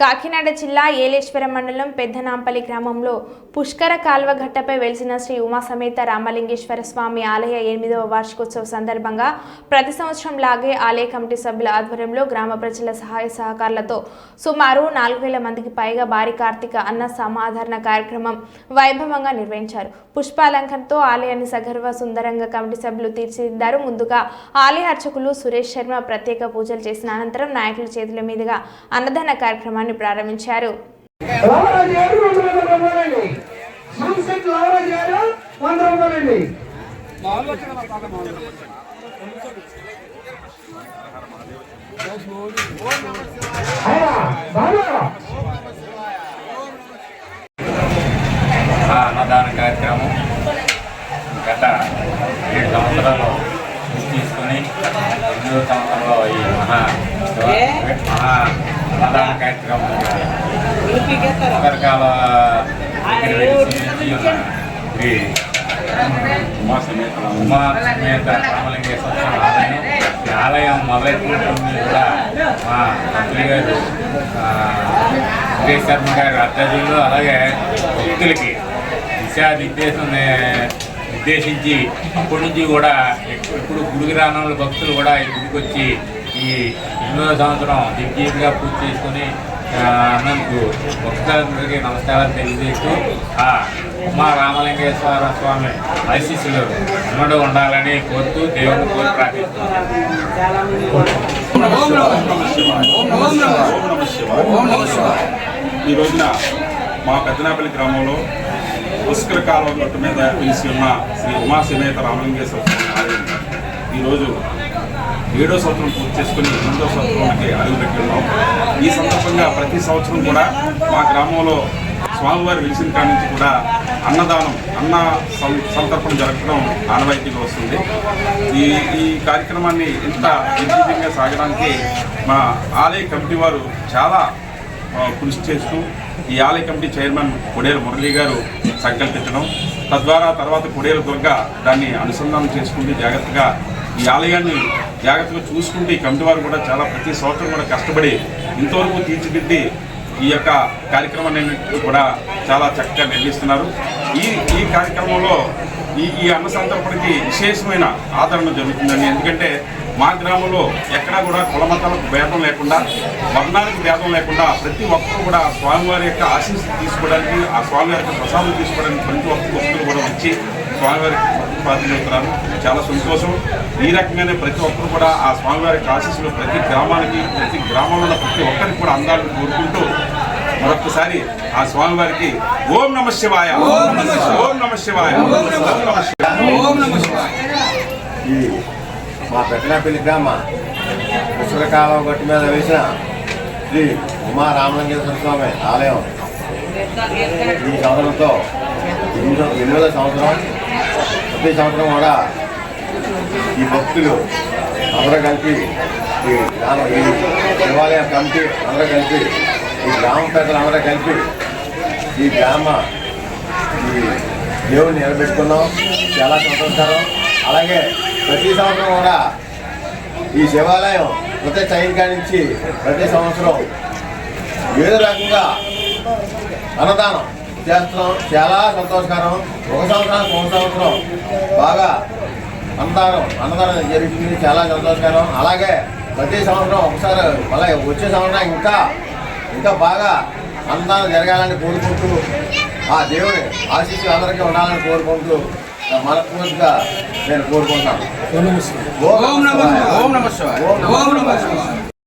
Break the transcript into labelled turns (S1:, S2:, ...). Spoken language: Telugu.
S1: కాకినాడ జిల్లా ఏలేశ్వరం మండలం పెద్దనాంపల్లి గ్రామంలో పుష్కర కాల్వ ఘట్టపై వెలిసిన శ్రీ ఉమా సమేత రామలింగేశ్వర స్వామి ఆలయ ఎనిమిదవ వార్షికోత్సవ సందర్భంగా ప్రతి సంవత్సరం లాగే ఆలయ కమిటీ సభ్యుల ఆధ్వర్యంలో గ్రామ ప్రజల సహాయ సహకారాలతో సుమారు నాలుగు వేల మందికి పైగా భారీ కార్తీక అన్న సమాధారణ కార్యక్రమం వైభవంగా నిర్వహించారు. పుష్పాలంకరణతో ఆలయాన్ని సగర్వ సుందరంగా కమిటీ సభ్యులు తీర్చిదిద్దారు. ముందుగా ఆలయ అర్చకులు సురేష్ శర్మ ప్రత్యేక పూజలు చేసిన అనంతరం నాయకుల చేతుల మీదుగా అన్నదాన కార్యక్రమాన్ని ప్రారంభించారు.
S2: బాబు
S3: ఆ అన్నదాన కార్యక్రమం గత ఏడు సంవత్సరాలు పూర్తి చేసుకొని ఎనిమిదో సంవత్సరంలో ఈ మహా మహా అన్నదాన కార్యక్రమం రకరకాల దగ్గర వెలిసి ఈ ఉన్న శ్రీ ఉమా సమేత ఉమా సమేత రామలింగేశ్వర ఆలయం ఈ ఆలయం మొదలైనటువంటి కూడా మా మంత్రి గారు ఆ, శర్మ గారి అధ్యక్షులు అలాగే భక్తులకి దిశా నిర్దేశం ఉద్దేశించి అప్పటి నుంచి కూడా ఎప్పుడు గుడికి రానున్న భక్తులు కూడా ఈ గుడికి వచ్చి ఈ ఎనిమిదవ సంవత్సరం దిగ్విజయంగా పూర్తి చేసుకొని అన్నందుకు భక్తులందరికీ నమస్కారాలు తెలియజేస్తూ ఆ ఉమా రామలింగేశ్వర స్వామి ఆశీస్సులు ఉన్నడు ఉండాలని కోరుతూ దేవుని కోరి ప్రార్థిస్తున్నాను
S4: ఈ రోజున మా పెద్దనాపల్లి గ్రామంలో పుష్కర కాలువ గట్టు మీద వెలిసి ఉన్న శ్రీ ఉమా సమేత రామలింగేశ్వర స్వామి ఆలయం. ఈరోజు ఏడో సంవత్సరం పూర్తి చేసుకుని ఎనిమిదో సంవత్సరానికి అడుగుపెట్టున్నాం ఈ సందర్భంగా ప్రతి సంవత్సరం కూడా మా గ్రామంలో స్వామివారి వెలిసిన కాడి నుంచి కూడా అన్నదానం అన్న సం- సంతర్పణ జరగడం ఆనవాయితీగా వస్తుంది. ఈ ఈ కార్యక్రమాన్ని ఇంత విజయంగా సాగడానికి మా ఆలయ కమిటీ వారు చాలా కృషి చేస్తూ ఈ ఆలయ కమిటీ చైర్మన్ కొడేల మురళీ గారు సంకల్పించడం తద్వారా తర్వాత కొడేల దుర్గ దాన్ని అనుసంధానం చేసుకుంటూ జాగ్రత్తగా ఈ ఆలయాన్ని జాగ్రత్తగా చూసుకుంటే ఈ కమిటీ వారు కూడా చాలా ప్రతి సంవత్సరం కూడా కష్టపడి ఇంతవరకు తీర్చిదిద్ది ఈ యొక్క కార్యక్రమాన్ని కూడా చాలా చక్కగా నిర్వహిస్తున్నారు. ఈ ఈ కార్యక్రమంలో ఈ ఈ అన్న సంతర్పణకి విశేషమైన ఆదరణ జరుగుతుందండి. ఎందుకంటే మా గ్రామంలో ఎక్కడా కూడా కులమతాలకు భేదం లేకుండా వర్ణాలకు భేదం లేకుండా ప్రతి ఒక్కరు కూడా స్వామివారి యొక్క ఆశీస్సు తీసుకోవడానికి ఆ స్వామివారి యొక్క ప్రసాదం తీసుకోవడానికి ప్రతి ఒక్క భక్తులు కూడా వచ్చి స్వామివారికి ప్రార్థిస్తున్నారు చాలా సంతోషం. ఈ రకంగానే ప్రతి ఒక్కరు కూడా ఆ స్వామివారి ఆశీస్సులు ప్రతి గ్రామానికి ప్రతి గ్రామంలో ఉన్న ప్రతి ఒక్కరికి కూడా అందాలని కోరుకుంటూ మరొకసారి ఆ స్వామివారికి ఓం నమ శివాయ. ఓం నమ శివాయ. ఓం నమ శివాయ.
S5: ఈ మా పెద్దనాపల్లి గ్రామ పుష్కరకాలం గట్టు మీద వేసిన శ్రీ ఉమా రామలింగేశ్వర స్వామి ఆలయం. ఈ సంవత్సరంతో ఎనిమిదో ఎనిమిదో సంవత్సరం ప్రతి సంవత్సరం కూడా ఈ భక్తులు అందరూ కలిపి ఈ గ్రామ ఈ దేవాలయం కమిటీ అందరూ కలిపి ఈ గ్రామ పెద్దలు అందరూ కలిపి ఈ గ్రామ ఈ దేవుని నిలబెట్టుకున్నాం. చాలా సంతోషకరం. అలాగే ప్రతి సంవత్సరం కూడా ఈ శివాలయం ప్రతి సైనికా నుంచి ప్రతి సంవత్సరం ఏదో రకంగా అన్నదానం చేస్తున్నాం చాలా సంతోషకరం. ఒక సంవత్సరానికి ఒక సంవత్సరం బాగా అన్నదానం అన్నదానం జరుగుతుంది చాలా సంతోషకరం. అలాగే ప్రతి సంవత్సరం ఒకసారి మళ్ళీ వచ్చే సంవత్సరం ఇంకా ఇంకా బాగా అన్నదానం జరగాలని కోరుకుంటూ ఆ దేవుని ఆశీస్సులు అందరికీ ఉండాలని కోరుకుంటూ మనస్ఫూర్తిగా నేను కోరుకుంటాను ఓం నమ శివాయ. ఓం నమ శివాయ.